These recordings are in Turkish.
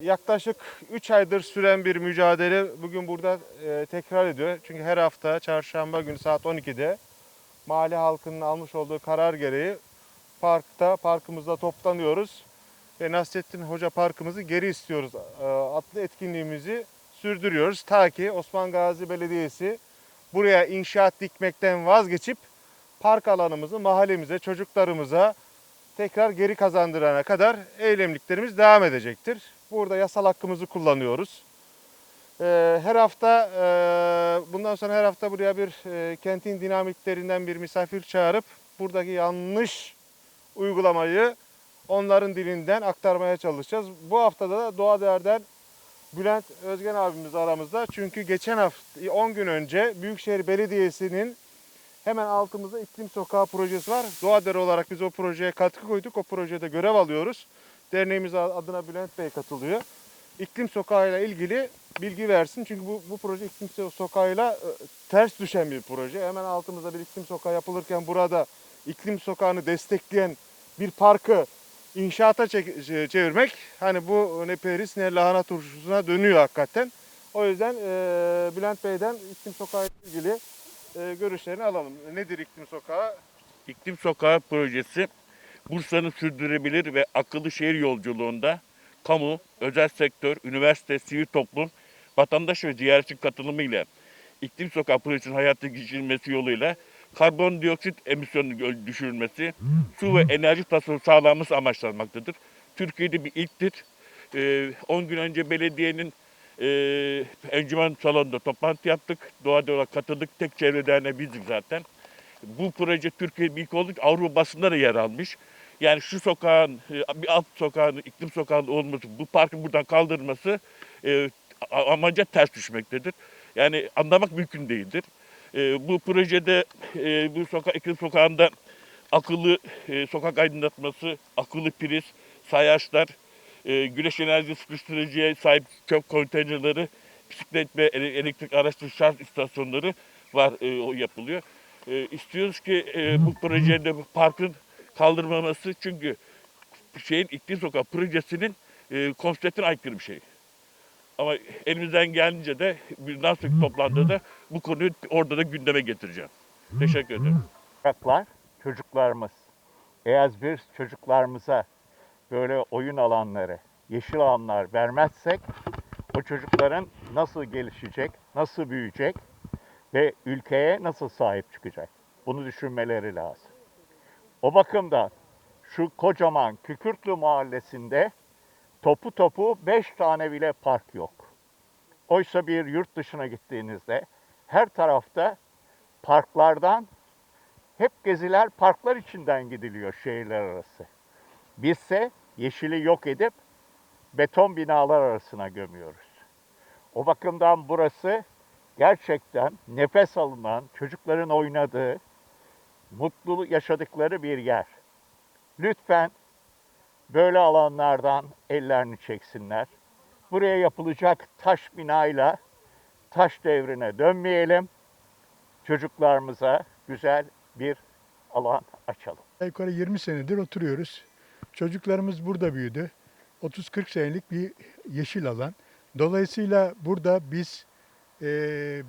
Yaklaşık 3 aydır süren bir mücadele bugün burada e, tekrar ediyor. Çünkü her hafta çarşamba günü saat 12'de mahalle halkının almış olduğu karar gereği parkta, parkımızda toplanıyoruz. Ve Nasrettin Hoca Parkımızı geri istiyoruz e, adlı etkinliğimizi sürdürüyoruz. Ta ki Osman Gazi Belediyesi buraya inşaat dikmekten vazgeçip park alanımızı mahallemize, çocuklarımıza tekrar geri kazandırana kadar eylemliklerimiz devam edecektir. Burada yasal hakkımızı kullanıyoruz. Ee, her hafta, e, bundan sonra her hafta buraya bir e, kentin dinamiklerinden bir misafir çağırıp buradaki yanlış uygulamayı onların dilinden aktarmaya çalışacağız. Bu haftada da Doğa Değer'den Bülent Özgen abimiz aramızda. Çünkü geçen hafta 10 gün önce Büyükşehir Belediyesi'nin hemen altımızda iklim sokağı projesi var. Doğa Dere olarak biz o projeye katkı koyduk. O projede görev alıyoruz. Derneğimiz adına Bülent Bey katılıyor. İklim sokağıyla ilgili bilgi versin. Çünkü bu, bu proje iklim so- sokağıyla e, ters düşen bir proje. Hemen altımızda bir iklim sokağı yapılırken burada iklim sokağını destekleyen bir parkı inşaata çevirmek hani bu ne peris ne lahana turşusuna dönüyor hakikaten. O yüzden e, Bülent Bey'den iklim sokağı ile ilgili e, görüşlerini alalım. Nedir iklim sokağı? İklim Sokağı projesi Bursa'nın sürdürülebilir ve akıllı şehir yolculuğunda kamu, özel sektör, üniversite, sivil toplum, vatandaş ve ziyaretçi katılımıyla İklim Sokağı projesinin hayata geçirilmesi yoluyla karbondioksit emisyonunun öl- düşürülmesi, su ve enerji tasarrufu sağlanması amaçlanmaktadır. Türkiye'de bir ilktir. Ee, 10 gün önce belediyenin e, encümen salonunda toplantı yaptık. Doğada olarak katıldık. Tek çevre derneği bizdik zaten bu proje Türkiye bir ilk için Avrupa basında da yer almış. Yani şu sokağın, e, bir alt sokağın, iklim sokağının olması, bu parkın buradan kaldırılması e, amaca ters düşmektedir. Yani anlamak mümkün değildir. E, bu projede e, bu sokak, iklim sokağında akıllı e, sokak aydınlatması, akıllı priz, sayaçlar, e, güneş enerji sıkıştırıcıya sahip çöp konteynerleri, bisiklet ve ele- elektrik araçlı şarj istasyonları var, e, o yapılıyor. E, istiyoruz ki e, bu projede parkın kaldırmaması çünkü şeyin iklim sokağı projesinin e, konseptine aykırı bir şey. Ama elimizden gelince de bir nasıl toplandığında bu konuyu orada da gündeme getireceğim. Teşekkür ederim. Çocuklar, çocuklarımız. Biz çocuklarımıza böyle oyun alanları, yeşil alanlar vermezsek o çocukların nasıl gelişecek, nasıl büyüyecek ve ülkeye nasıl sahip çıkacak? Bunu düşünmeleri lazım. O bakımdan şu kocaman Kükürtlü mahallesinde topu topu beş tane bile park yok. Oysa bir yurt dışına gittiğinizde her tarafta parklardan hep geziler parklar içinden gidiliyor şehirler arası. Bizse yeşili yok edip beton binalar arasına gömüyoruz. O bakımdan burası gerçekten nefes alınan, çocukların oynadığı, mutlu yaşadıkları bir yer. Lütfen böyle alanlardan ellerini çeksinler. Buraya yapılacak taş binayla taş devrine dönmeyelim. Çocuklarımıza güzel bir alan açalım. Yukarı 20 senedir oturuyoruz. Çocuklarımız burada büyüdü. 30-40 senelik bir yeşil alan. Dolayısıyla burada biz e,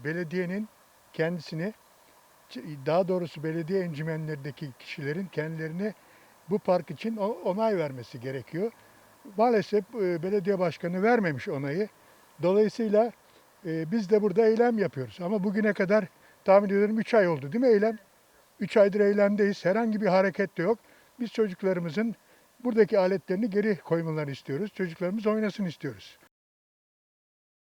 belediyenin kendisini, daha doğrusu belediye encümenlerindeki kişilerin kendilerini bu park için onay vermesi gerekiyor. Maalesef e, belediye başkanı vermemiş onayı. Dolayısıyla e, biz de burada eylem yapıyoruz. Ama bugüne kadar tahmin ediyorum 3 ay oldu değil mi eylem? 3 aydır eylemdeyiz. Herhangi bir hareket de yok. Biz çocuklarımızın buradaki aletlerini geri koymalarını istiyoruz. Çocuklarımız oynasın istiyoruz.